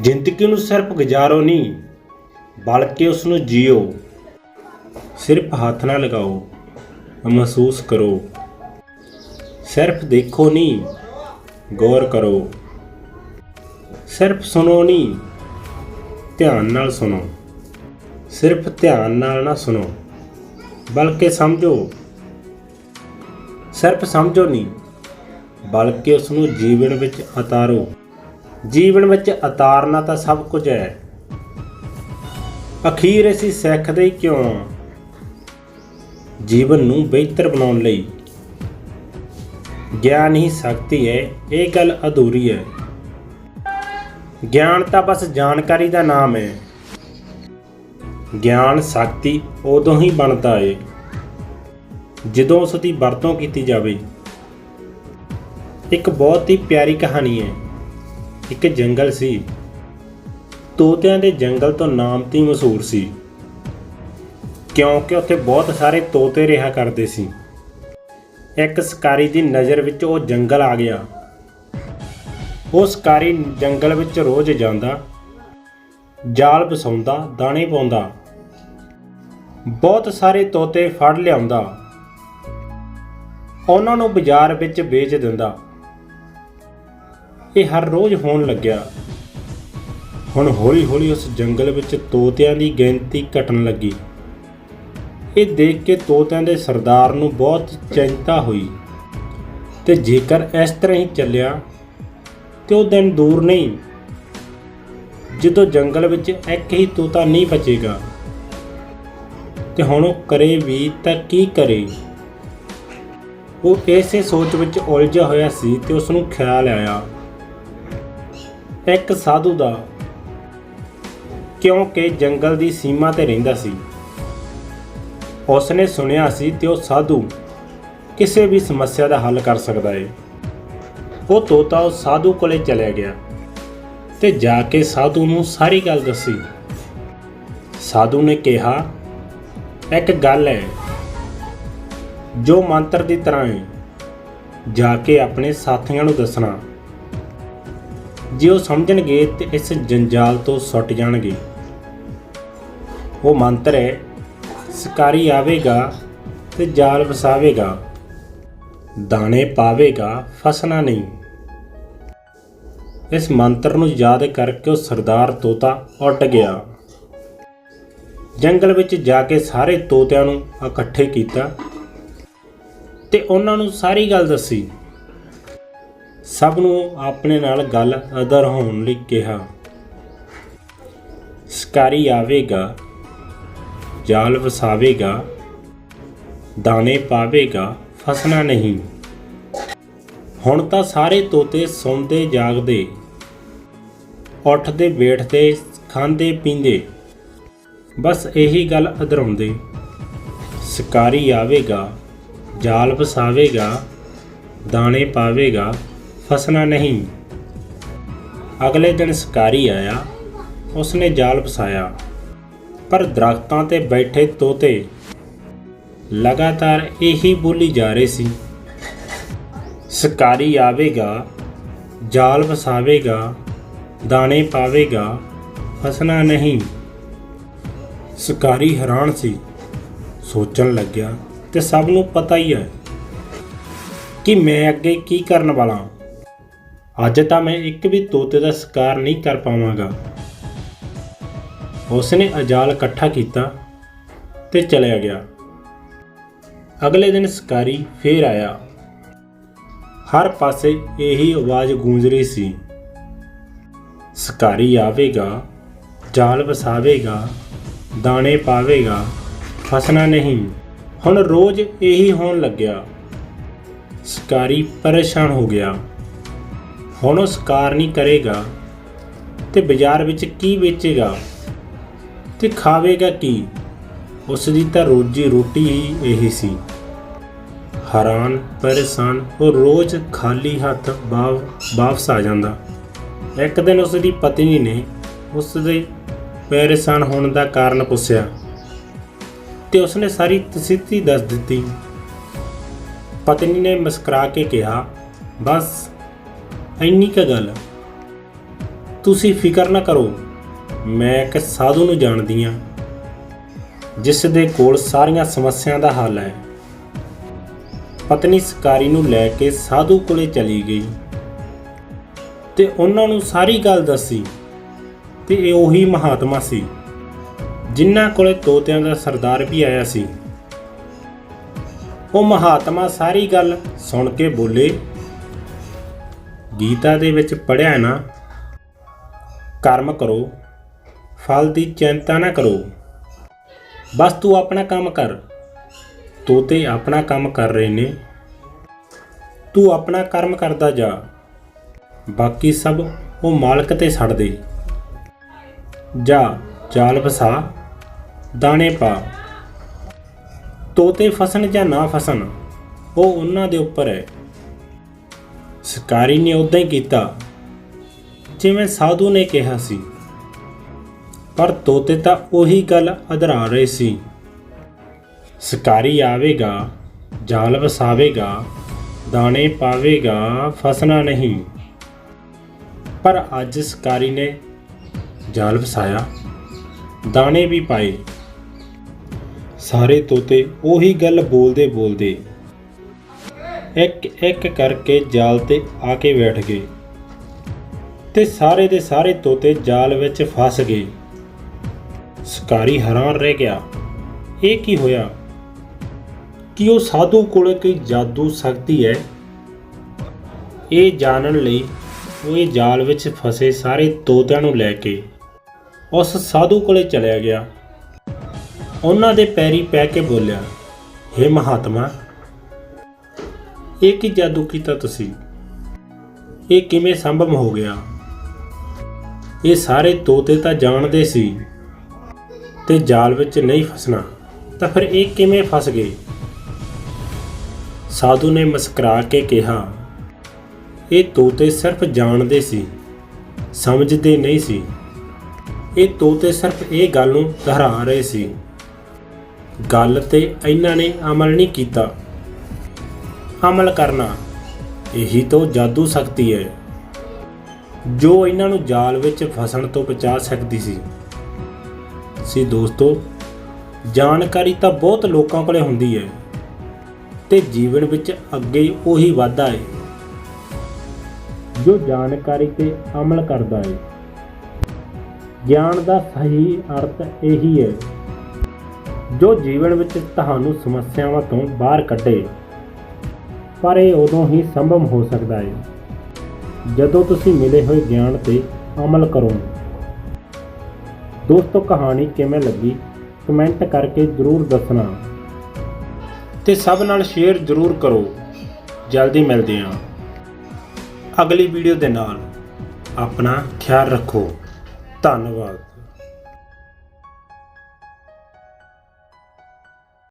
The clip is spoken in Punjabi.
ਜ਼ਿੰਦਗੀ ਨੂੰ ਸਿਰਫ ਗੁਜ਼ਾਰੋ ਨਹੀਂ, ਬਲਕਿ ਉਸ ਨੂੰ ਜੀਓ। ਸਿਰਫ ਹੱਥ ਨਾ ਲਗਾਓ, ਮਹਿਸੂਸ ਕਰੋ। ਸਿਰਫ ਦੇਖੋ ਨਹੀਂ, ਗੌਰ ਕਰੋ। ਸਿਰਫ ਸੁਣੋ ਨਹੀਂ, ਧਿਆਨ ਨਾਲ ਸੁਣੋ। ਸਿਰਫ ਧਿਆਨ ਨਾਲ ਨਾ ਸੁਣੋ, ਬਲਕਿ ਸਮਝੋ। ਸਿਰਫ ਸਮਝੋ ਨਹੀਂ, ਬਲਕਿ ਉਸ ਨੂੰ ਜੀਵਨ ਵਿੱਚ ਉਤਾਰੋ। ਜੀਵਨ ਵਿੱਚ ਉਤਾਰਨਾ ਤਾਂ ਸਭ ਕੁਝ ਹੈ। ਅਖੀਰ ਅਸੀਂ ਸਿੱਖਦੇ ਹੀ ਕਿਉਂ? ਜੀਵਨ ਨੂੰ ਬਿਹਤਰ ਬਣਾਉਣ ਲਈ। ਗਿਆਨ ਹੀ ਸ਼ਕਤੀ ਹੈ, ਇਹ ਗੱਲ ਅਧੂਰੀ ਹੈ। ਗਿਆਨ ਤਾਂ ਬਸ ਜਾਣਕਾਰੀ ਦਾ ਨਾਮ ਹੈ। ਗਿਆਨ ਸ਼ਕਤੀ ਉਦੋਂ ਹੀ ਬਣਦਾ ਏ, ਜਦੋਂ ਉਸ ਦੀ ਵਰਤੋਂ ਕੀਤੀ ਜਾਵੇ। ਇੱਕ ਬਹੁਤ ਹੀ ਪਿਆਰੀ ਕਹਾਣੀ ਹੈ। ਇੱਕ ਜੰਗਲ ਸੀ। ਤੋਤਿਆਂ ਦੇ ਜੰਗਲ ਤੋਂ ਨਾਮਤੀ ਮਸ਼ਹੂਰ ਸੀ। ਕਿਉਂਕਿ ਉੱਥੇ ਬਹੁਤ ਸਾਰੇ ਤੋਤੇ ਰਿਹਾ ਕਰਦੇ ਸੀ। ਇੱਕ ਸ਼ਿਕਾਰੀ ਦੀ ਨਜ਼ਰ ਵਿੱਚ ਉਹ ਜੰਗਲ ਆ ਗਿਆ। ਉਹ ਸ਼ਿਕਾਰੀ ਜੰਗਲ ਵਿੱਚ ਰੋਜ਼ ਜਾਂਦਾ, ਜਾਲ ਵਿਛਾਉਂਦਾ ਦਾਣੇ ਪਾਉਂਦਾ। ਬਹੁਤ ਸਾਰੇ ਤੋਤੇ ਫੜ ਲਿਆਉਂਦਾ। ਉਹਨਾਂ ਨੂੰ ਬਾਜ਼ਾਰ ਵਿੱਚ ਵੇਚ ਦਿੰਦਾ। ਇਹ ਹਰ ਰੋਜ਼ ਹੋਣ ਲੱਗਿਆ। ਹੁਣ ਹੌਲੀ-ਹੌਲੀ ਉਸ ਜੰਗਲ ਵਿੱਚ ਤੋਤਿਆਂ ਦੀ ਗਿਣਤੀ ਘਟਣ ਲੱਗੀ। ਇਹ ਦੇਖ ਕੇ ਤੋਤਿਆਂ ਦੇ ਸਰਦਾਰ ਨੂੰ ਬਹੁਤ ਚਿੰਤਾ ਹੋਈ। ਤੇ ਜੇਕਰ ਇਸ ਤਰ੍ਹਾਂ ਹੀ ਚੱਲਿਆ, ਤੇ ਉਹ ਦਿਨ ਦੂਰ ਨਹੀਂ। ਜਦੋਂ ਜੰਗਲ ਵਿੱਚ ਇੱਕ ਹੀ ਤੋਤਾ ਨਹੀਂ ਬਚੇਗਾ, ਤੇ ਹੁਣ ਉਹ ਕਰੇ ਵੀ ਤਾਂ ਕੀ ਕਰੇ। ਉਹ ਇਸੇ ਸੋਚ ਵਿੱਚ ਉਲਝਿਆ ਹੋਇਆ ਸੀ ਤੇ ਉਸ ਨੂੰ ਖਿਆਲ ਆਇਆ। ਇੱਕ ਸਾਧੂ ਦਾ ਕਿਉਂਕਿ ਜੰਗਲ ਦੀ ਸੀਮਾ ਤੇ ਰਹਿੰਦਾ ਸੀ। ਉਸਨੇ ਸੁਣਿਆ ਸੀ ਤੇ ਉਹ ਸਾਧੂ ਕਿਸੇ ਵੀ ਸਮੱਸਿਆ ਦਾ ਹੱਲ ਕਰ ਸਕਦਾ ਹੈ ਉਹ ਤੋਤਾ ਉਹ ਸਾਧੂ ਕੋਲੇ ਚਲਿਆ ਗਿਆ ਤੇ ਜਾ ਕੇ ਸਾਧੂ ਨੂੰ ਸਾਰੀ ਗੱਲ ਦੱਸੀ। ਸਾਧੂ ਨੇ ਕਿਹਾ, ਇੱਕ ਗੱਲ ਹੈ ਜੋ ਮੰਤਰ ਦੀ ਤਰ੍ਹਾਂ ਹੈ ਜਾ ਕੇ ਆਪਣੇ ਸਾਥੀਆਂ ਨੂੰ ਦੱਸਣਾ। ਜੇ ਉਹ ਸਮਝਣਗੇ ਤੇ ਇਸ ਜੰਜਾਲ ਤੋਂ ਸੁੱਟ ਜਾਣਗੇ। ਉਹ ਮੰਤਰ ਹੈ, ਸ਼ਿਕਾਰੀ ਆਵੇਗਾ ਤੇ ਜਾਲ ਵਸਾਵੇਗਾ, ਦਾਣੇ ਪਾਵੇਗਾ, ਫਸਣਾ ਨਹੀਂ। ਇਸ ਮੰਤਰ ਨੂੰ ਯਾਦ ਕਰਕੇ ਉਹ ਸਰਦਾਰ ਤੋਤਾ ਉੱਡ ਗਿਆ। ਜੰਗਲ ਵਿੱਚ ਜਾ ਕੇ ਸਾਰੇ ਤੋਤਿਆਂ ਨੂੰ ਇਕੱਠੇ ਕੀਤਾ ਤੇ ਉਹਨਾਂ ਨੂੰ ਸਾਰੀ ਗੱਲ ਦੱਸੀ। ਸਭ ਨੂੰ ਆਪਣੇ ਨਾਲ ਗੱਲ ਅਦਰ ਹੋਣ ਲਈ ਕਿਹਾ। ਸ਼ਿਕਾਰੀ ਆਵੇਗਾ, ਜਾਲ ਵਸਾਵੇਗਾ, ਦਾਣੇ ਪਾਵੇਗਾ, ਫਸਣਾ ਨਹੀਂ। ਹੁਣ ਤਾਂ ਸਾਰੇ ਤੋਤੇ ਸੌਂਦੇ ਜਾਗਦੇ, ਉੱਠਦੇ ਬੈਠਦੇ, ਖਾਂਦੇ ਪੀਂਦੇ। ਬਸ ਇਹੀ ਗੱਲ ਅਧਰਾਉਂਦੇ ਸ਼ਿਕਾਰੀ ਆਵੇਗਾ, ਜਾਲ ਵਸਾਵੇਗਾ, ਦਾਣੇ ਪਾਵੇਗਾ ਫਸਣਾ ਨਹੀਂ ਅਗਲੇ ਦਿਨ ਸ਼ਿਕਾਰੀ ਆਇਆ, ਉਸਨੇ ਜਾਲ ਫਸਾਇਆ, ਪਰ ਦਰਖਤਾਂ ਤੇ ਬੈਠੇ ਤੋਤੇ ਲਗਾਤਾਰ ਇਹੀ ਬੋਲੀ ਜਾ ਰਹੇ ਸੀ, ਸ਼ਿਕਾਰੀ ਆਵੇਗਾ, ਜਾਲ ਵਸਾਵੇਗਾ ਦਾਣੇ ਪਾਵੇਗਾ, ਫਸਣਾ ਨਹੀਂ ਸ਼ਿਕਾਰੀ ਹੈਰਾਨ ਸੀ, ਸੋਚਣ ਲੱਗਿਆ, ਤੇ ਸਭ ਨੂੰ ਪਤਾ ਹੀ ਹੈ ਕਿ ਮੈਂ ਅੱਗੇ ਕੀ ਕਰਨ ਵਾਲਾ ਹਾਂ। ਅੱਜ ਤਾਂ ਮੈਂ ਇੱਕ ਵੀ ਤੋਤੇ ਦਾ ਸ਼ਿਕਾਰ ਨਹੀਂ ਕਰ ਪਾਵਾਂਗਾ। ਉਸਨੇ ਅਜਾਲ ਇਕੱਠਾ ਕੀਤਾ ਤੇ ਚਲਿਆ ਗਿਆ। ਅਗਲੇ ਦਿਨ ਸ਼ਿਕਾਰੀ ਫੇਰ ਆਇਆ। ਹਰ ਪਾਸੇ ਇਹੀ ਆਵਾਜ਼ ਗੂੰਜ ਰਹੀ ਸੀ। ਸ਼ਿਕਾਰੀ ਆਵੇਗਾ, ਜਾਲ ਵਸਾਵੇਗਾ, ਦਾਣੇ ਪਾਵੇਗਾ, ਫਸਣਾ ਨਹੀਂ। ਹੁਣ ਰੋਜ਼ ਇਹੀ ਹੋਣ ਲੱਗਿਆ। ਸ਼ਿਕਾਰੀ ਪਰੇਸ਼ਾਨ ਹੋ ਗਿਆ। ਹੁਣ ਉਹ ਸ਼ਿਕਾਰ ਨਹੀਂ ਕਰੇਗਾ ਤੇ ਬਾਜ਼ਾਰ ਵਿੱਚ ਕੀ ਵੇਚੇਗਾ ਤੇ ਖਾਵੇਗਾ ਕੀ? ਉਸ ਦੀ ਤਾਂ ਰੋਜੀ ਰੋਟੀ ਹੀ ਇਹੀ ਸੀ। ਹੈਰਾਨ, ਪਰੇਸ਼ਾਨ, ਉਹ ਰੋਜ਼ ਖਾਲੀ ਹੱਥ ਵਾਪ- ਵਾਪਸ ਆ ਜਾਂਦਾ। ਇੱਕ ਦਿਨ ਉਸ ਦੀ ਪਤਨੀ ਨੇ ਉਸ ਦੇ ਪਰੇਸ਼ਾਨ ਹੋਣ ਦਾ ਕਾਰਨ ਪੁੱਛਿਆ ਤੇ ਉਸਨੇ ਸਾਰੀ ਤਸਥਿਤੀ ਦੱਸ ਦਿੱਤੀ। ਪਤਨੀ ਨੇ ਮੁਸਕਰਾ ਕੇ ਕਿਹਾ, ਬਸ ਇੰਨੀ ਕੁ ਗੱਲ ਤੁਸੀਂ ਫਿਕਰ ਨਾ ਕਰੋ, ਮੈਂ ਇੱਕ ਸਾਧੂ ਨੂੰ ਜਾਣਦੀ ਹਾਂ, ਜਿਸ ਦੇ ਕੋਲ ਸਾਰੀਆਂ ਸਮੱਸਿਆ ਦਾ ਹੱਲ ਹੈ। ਪਤਨੀ ਸਕਾਰੀ ਨੂੰ ਲੈ ਕੇ ਸਾਧੂ ਕੋਲੇ ਚਲੀ ਗਈ ਤੇ ਉਹਨਾਂ ਨੂੰ ਸਾਰੀ ਗੱਲ ਦੱਸੀ ਤੇ ਇਹ ਉਹੀ ਮਹਾਤਮਾ ਸੀ, ਜਿਨ੍ਹਾਂ ਕੋਲੇ ਤੋਤਿਆਂ ਦਾ ਸਰਦਾਰ ਵੀ ਆਇਆ ਸੀ। ਉਹ ਮਹਾਤਮਾ ਸਾਰੀ ਗੱਲ ਸੁਣ ਕੇ ਬੋਲੇ ਗੀਤਾ ਦੇ ਵਿੱਚ ਪੜਿਆ ਨਾ, ਕਰਮ ਕਰੋ, ਫਲ ਦੀ ਚਿੰਤਾ ਨਾ ਕਰੋ। ਬਸ ਤੂੰ ਆਪਣਾ ਕੰਮ ਕਰ। ਤੋਤੇ ਆਪਣਾ ਕੰਮ ਕਰ ਰਹੇ ਨੇ। ਤੂੰ ਆਪਣਾ ਕਰਮ ਕਰਦਾ ਜਾ। ਬਾਕੀ ਸਭ ਉਹ ਮਾਲਕ ਤੇ ਛੱਡ ਦੇ। ਜਾ, ਜਾਲ ਫਸਾ ਦਾਣੇ ਪਾ। ਤੋਤੇ ਫਸਣ ਜਾਂ ਨਾ ਫਸਣ, ਉਹ ਉਹਨਾਂ ਦੇ ਉੱਪਰ ਹੈ। ਸ਼ਿਕਾਰੀ ਨੇ ਉਦਾਂ ਹੀ ਕੀਤਾ, ਜਿਵੇਂ ਸਾਧੂ ਨੇ ਕਿਹਾ ਸੀ। ਪਰ ਤੋਤੇ ਤਾਂ ਉਹੀ ਗੱਲ ਅਧਰਾ ਰਹੇ ਸੀ। ਸ਼ਿਕਾਰੀ ਆਵੇਗਾ, ਜਾਲ ਵਸਾਵੇਗਾ, ਦਾਣੇ ਪਾਵੇਗਾ, ਫਸਣਾ ਨਹੀਂ। ਪਰ ਅੱਜ ਸ਼ਿਕਾਰੀ ਨੇ ਜਾਲ ਵਸਾਇਆ, ਦਾਣੇ ਵੀ ਪਾਏ। ਸਾਰੇ ਤੋਤੇ ਉਹੀ ਗੱਲ ਬੋਲਦੇ ਬੋਲਦੇ ਇੱਕ ਇੱਕ ਕਰਕੇ ਜਾਲ ਤੇ ਆ ਕੇ ਬੈਠ ਗਏ ਤੇ ਸਾਰੇ ਦੇ ਸਾਰੇ ਤੋਤੇ ਜਾਲ ਵਿੱਚ ਫਸ ਗਏ। ਸ਼ਿਕਾਰੀ ਹੈਰਾਨ ਰਹਿ ਗਿਆ। ਇਹ ਕੀ ਹੋਇਆ? ਕਿ ਉਹ ਸਾਧੂ ਕੋਲ ਕੋਈ ਜਾਦੂ ਸ਼ਕਤੀ ਹੈ? ਇਹ ਜਾਣਨ ਲਈ ਉਹ ਇਹ ਜਾਲ ਵਿੱਚ ਫਸੇ ਸਾਰੇ ਤੋਤਿਆਂ ਨੂੰ ਲੈ ਕੇ ਉਸ ਸਾਧੂ ਕੋਲੇ ਚਲਿਆ ਗਿਆ। ਉਹਨਾਂ ਦੇ ਪੈਰੀ ਪੈ ਕੇ ਬੋਲਿਆ हे ਮਹਾਤਮਾ ਇਹ ਕੀ ਜਾਦੂ ਕੀਤਾ ਤੁਸੀਂ? ਇਹ ਕਿਵੇਂ ਸੰਭਵ ਹੋ ਗਿਆ? ਇਹ ਸਾਰੇ ਤੋਤੇ ਤਾਂ ਜਾਣਦੇ ਸੀ ਤੇ ਜਾਲ ਵਿੱਚ ਨਹੀਂ ਫਸਣਾ, ਤਾਂ ਫਿਰ ਇਹ ਕਿਵੇਂ ਫਸ ਗਏ? ਸਾਧੂ ਨੇ ਮੁਸਕਰਾ ਕੇ ਕਿਹਾ, ਇਹ ਤੋਤੇ ਸਿਰਫ ਜਾਣਦੇ ਸੀ, ਸਮਝਦੇ ਨਹੀਂ ਸੀ। ਇਹ ਤੋਤੇ ਸਿਰਫ ਇਹ ਗੱਲ ਨੂੰ ਦੁਹਰਾ ਰਹੇ ਸੀ। ਗੱਲ ਤੇ ਇਹਨਾਂ ਨੇ ਅਮਲ ਨਹੀਂ ਕੀਤਾ। ਅਮਲ ਕਰਨਾ। ਇਹੀ ਤੋਂ ਜਾਦੂ ਸ਼ਕਤੀ ਹੈ। ਜੋ ਇਹਨਾਂ ਨੂੰ ਜਾਲ ਵਿੱਚ ਫਸਣ ਤੋਂ ਬਚਾ ਸਕਦੀ ਸੀ। ਸੀ ਦੋਸਤੋ, ਜਾਣਕਾਰੀ ਤਾਂ ਬਹੁਤ ਲੋਕਾਂ ਕੋਲੇ ਹੁੰਦੀ ਹੈ। ਤੇ ਜੀਵਨ ਵਿੱਚ ਅੱਗੇ ਉਹੀ ਵਾਧਾ ਹੈ। ਜੋ ਜਾਣਕਾਰੀ ਤੇ ਅਮਲ ਕਰਦਾ ਹੈ। ਗਿਆਨ ਦਾ ਸਹੀ ਅਰਥ ਇਹੀ ਹੈ। ਜੋ ਜੀਵਨ ਵਿੱਚ ਤੁਹਾਨੂੰ ਸਮੱਸਿਆਵਾਂ ਤੋਂ ਬਾਹਰ ਕੱਢੇ। ਪਰ ਇਹ ਉਦੋਂ ਹੀ ਸੰਭਵ ਹੋ ਸਕਦਾ ਹੈ। ਜਦੋਂ ਤੁਸੀਂ ਮਿਲੇ ਹੋਏ ਗਿਆਨ ਤੇ ਅਮਲ ਕਰੋ। ਦੋਸਤੋ, ਕਹਾਣੀ ਕਿਵੇਂ ਲੱਗੀ? ਕਮੈਂਟ ਕਰਕੇ ਜ਼ਰੂਰ ਦੱਸਣਾ। ਤੇ ਸਭ ਨਾਲ ਸ਼ੇਅਰ ਜ਼ਰੂਰ ਕਰੋ। ਜਲਦੀ ਮਿਲਦੇ ਹਾਂ। ਅਗਲੀ ਵੀਡੀਓ ਦੇ ਨਾਲ ਆਪਣਾ ਖਿਆਲ ਰੱਖੋ। ਧੰਨਵਾਦ।